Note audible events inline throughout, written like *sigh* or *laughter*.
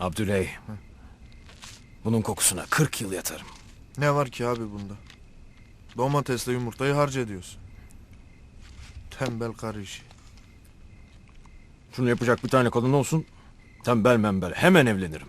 Abdüley. Bunun kokusuna 40 yıl yatarım. Ne var ki abi bunda? Domatesle yumurtayı harca ediyorsun. Tembel karı işi. Şunu yapacak bir tane kadın olsun. Tembel membel. Hemen evlenirim.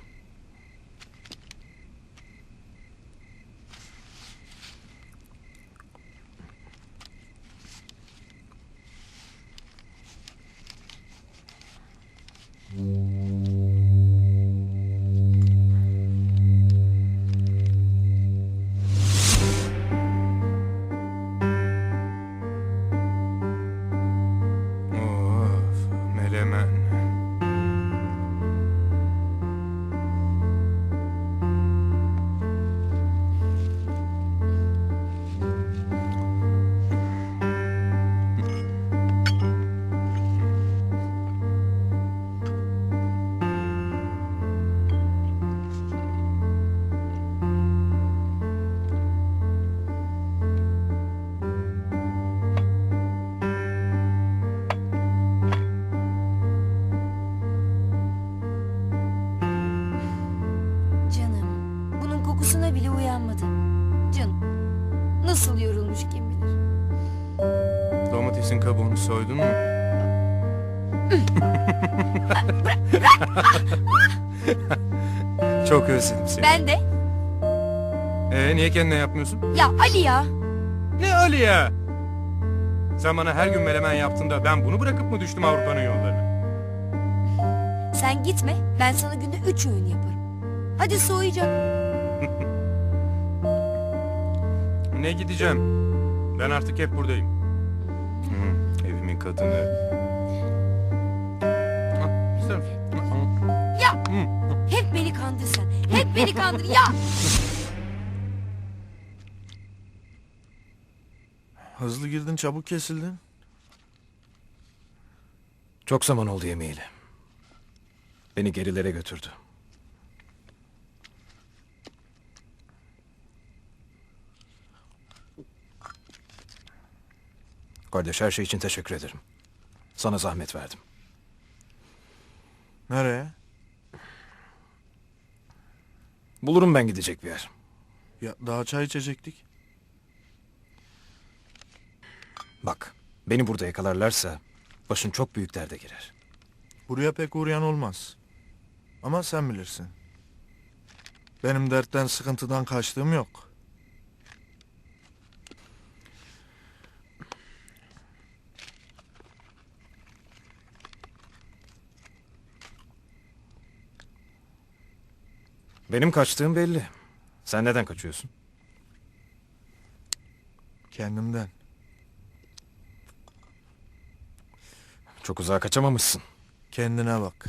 Bunun kokusuna bile uyanmadı. Canım, nasıl yorulmuş kim bilir. Domatesin kabuğunu soydun mu? *laughs* Çok özledim seni. Ben de. Ee, niye kendine yapmıyorsun? Ya Ali ya. Ne Ali ya? Sen bana her gün melemen yaptığında ben bunu bırakıp mı düştüm Avrupa'nın yollarına? Sen gitme, ben sana günde üç öğün yaparım. Hadi soğuyacak. Ne gideceğim? Ben artık hep buradayım. Hı, evimin kadını. Güzel. Ya, hep beni kandır sen. Hep beni kandır ya. Hızlı girdin çabuk kesildin. Çok zaman oldu yemeğiyle. Beni gerilere götürdü. Kardeş her şey için teşekkür ederim. Sana zahmet verdim. Nereye? Bulurum ben gidecek bir yer. Ya daha çay içecektik. Bak, beni burada yakalarlarsa başın çok büyük derde girer. Buraya pek uğrayan olmaz. Ama sen bilirsin. Benim dertten sıkıntıdan kaçtığım yok. Benim kaçtığım belli. Sen neden kaçıyorsun? Kendimden. Çok uzağa kaçamamışsın. Kendine bak.